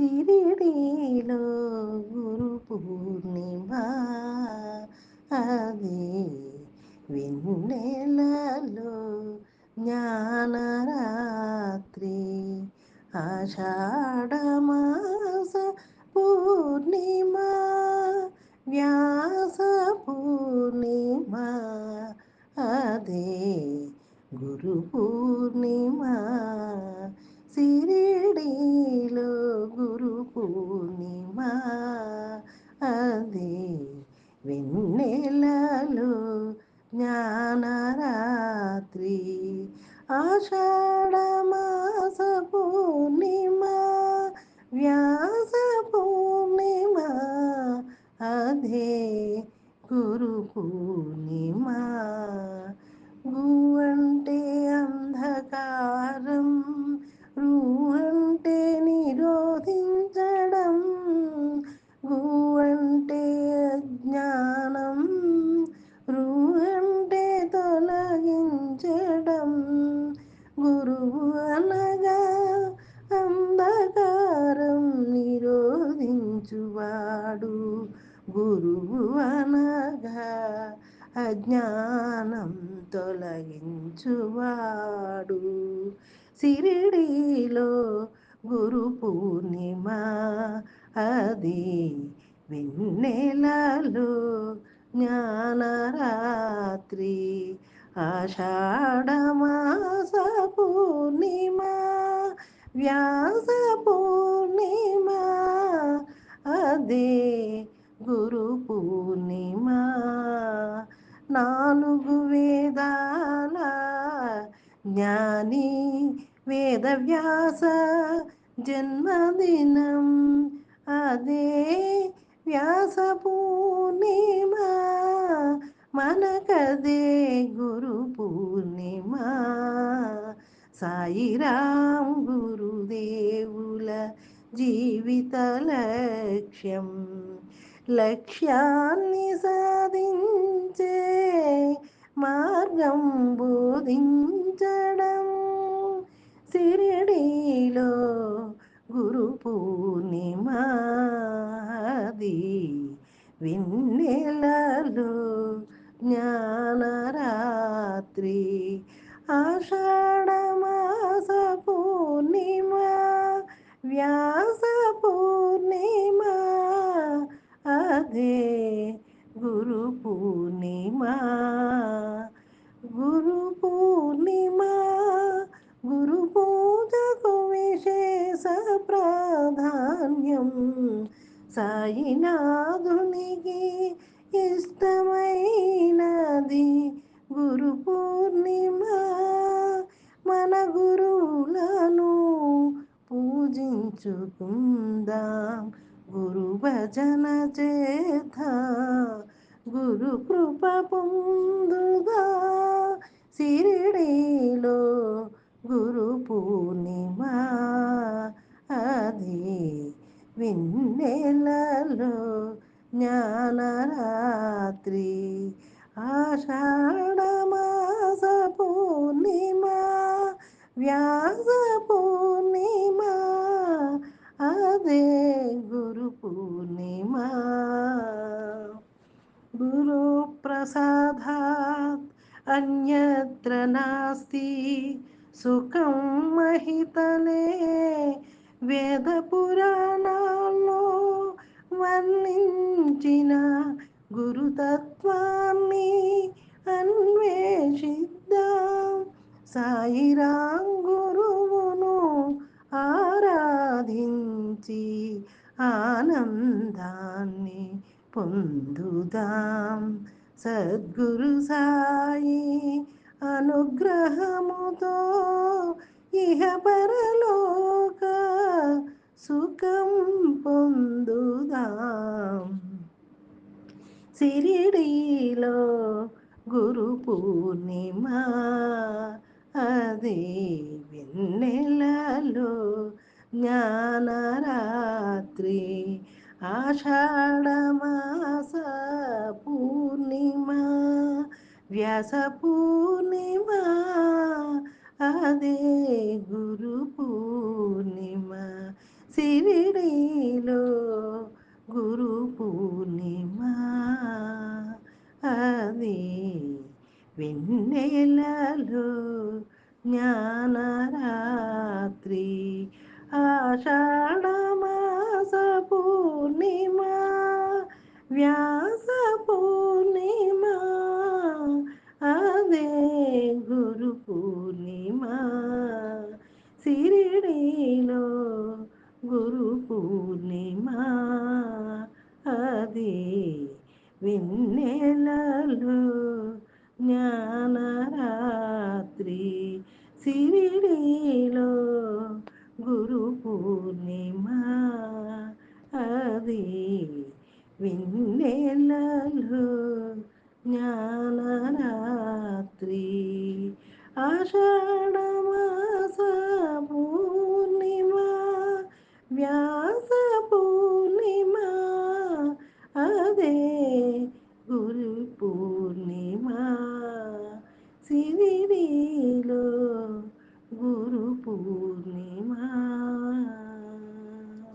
సిరిడిలో గురు పూర్ణిమ. అదే వెన్నెలలో జ్ఞానరాత్రి. ఆషాఢమాస పూర్ణిమ. వ్యాస పూర్ణిమ. అదే గురు పూర్ణిమ. సిరిడీలో గురు పూర్ణిమ అదే వెన్నెలలో జ్ఞానరాత్రి ఆషాఢమాస పూర్ణిమ వ్యాస పూర్ణిమ అదే గురు పూర్ణిమ అజ్ఞానం తొలగించువాడు. సిరిడిలో గురు పూర్ణిమ అది వెన్నెలలో జ్ఞానరాత్రి ఆషాఢమాస పూర్ణిమ వ్యాస పూర్ణిమ అదే గురు అని వేదవ్యాస జన్మదినం. అదే వ్యాస పూర్ణిమ మనకదే గురు పూర్ణిమ. సాయిరాం గురుదేవుల జీవిత లక్ష్యం లక్ష్యాన్ని సాధించే మార్గం బోధించడం గురు పూర్ణిమాది విన్నెలలు జ్ఞానరాత్రి ఆషాఢమాస పూర్ణిమ వ్యాస పూర్ణిమ అదే గురు పూర్ణిమ ప్రాధాన్యం సాయినాథునికి ఇష్టమైనది గురు పూర్ణిమ. మన గురువులను పూజించుకుందాం. గురు భజన చేత గురు కృప పొందుగా. సిరిడిలో గురు పూర్ణిమ విన్నెలలో జ్ఞానరాత్రి ఆషాఢమాస పూర్ణిమ వ్యాస పూర్ణిమ అదే గురు పూర్ణిమ. గురు ప్రసాదాత్ అన్యత్ర నాస్తి సుఖం మహితలే వేద పురాణాల్లో వర్ణించిన గురుతత్వాన్ని అన్వేషిద్దాం. సాయిరాం గురువును ఆరాధించి ఆనందాన్ని పొందుదాం. సద్గురు సాయి అనుగ్రహముతో ఇహ పరలోక సుఖం పొందుదాం. సిరిడిలో గురు పూర్ణిమ అదే వెన్నెలలో జ్ఞానరాత్రి ఆషాఢమాస పూర్ణిమ వ్యాస పూర్ణిమ అదే గురు పూర్ణిమ సిరిడిలో గురు పూర్ణిమ. అది వెన్నెలలో జ్ఞానరాత్రి ఆషాఢమాస పూర్ణిమ. వ్యా సిరిడిలో గురు పూర్ణిమ. అది వెన్నెలలో జ్ఞానరాత్రి. ఆషాఢమాస పూర్ణిమ వ్యాస పూర్ణిమ. అదే గురు పూర్ణిమ. సిరి Guru Purnima.